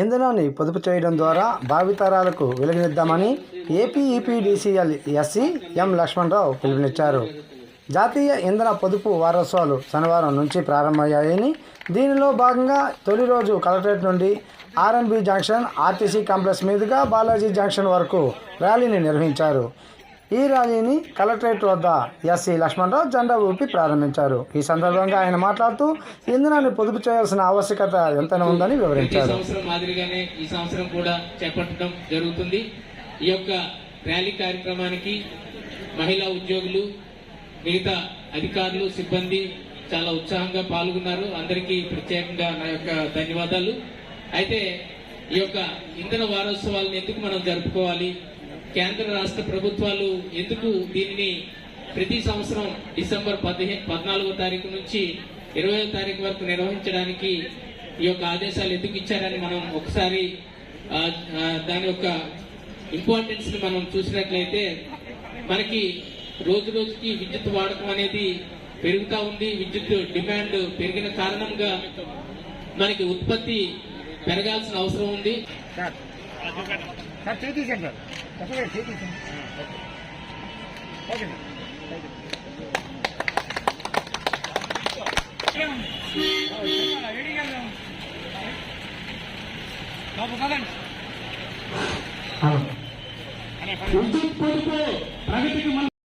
ఇంధనాన్ని పొదుపు చేయడం ద్వారా భావితరాలకు వెలుగునిద్దామని AP EPDCL SE M Lakshmanarao పిలుపునిచ్చారు. జాతీయ ఇంధన పొదుపు వారోత్సవాలు శనివారం నుంచి ప్రారంభమయ్యాయని దీనిలో భాగంగా తొలి రోజు కలెక్టరేట్ నుండి ఆర్ఎన్బి జంక్షన్ ఆర్టీసీ కాంప్లెక్స్ మీదుగా బాలాజీ జంక్షన్ వరకు ర్యాలీని నిర్వహించారు. ఈ ర్యాలీని కలెక్టరేట్ వద్ద ఎస్సీ లక్ష్మణరావు జెండా ఊపి ప్రారంభించారు. ఈ సందర్భంగా ఆయన మాట్లాడుతూ ఇంధనాన్ని పొదుపు చేయాల్సిన ఆవశ్యకత ఎంతైనా ఉందని వివరించారు. సంవత్సరం మాదిరిగానే ఈ సంవత్సరం కూడా చేపట్టడం జరుగుతుంది. ఈ యొక్క ర్యాలీ కార్యక్రమానికి మహిళా ఉద్యోగులు మిగతా అధికారులు సిబ్బంది చాలా ఉత్సాహంగా పాల్గొన్నారు. అందరికీ ప్రత్యేకంగా నా యొక్క ధన్యవాదాలు. అయితే ఈ యొక్క ఇంధన వారోత్సవాలను ఎందుకు మనం జరుపుకోవాలి? కేంద్ర రాష్ట్ర ప్రభుత్వాలు ఎందుకు దీనిని ప్రతి సంవత్సరం డిసెంబర్ పదిహే పద్నాలుగో తారీఖు నుంచి ఇరవై తారీఖు వరకు నిర్వహించడానికి ఈ యొక్క ఆదేశాలు ఎందుకు ఇచ్చారని మనం ఒకసారి దాని యొక్క ఇంపార్టెన్స్ని మనం చూసినట్లయితే మనకి రోజు రోజుకి విద్యుత్ వాడకం అనేది పెరుగుతూ ఉంది. విద్యుత్ డిమాండ్ పెరిగిన కారణంగా మనకి ఉత్పత్తి పెరగాల్సిన అవసరం ఉంది. ప్రగతికి మన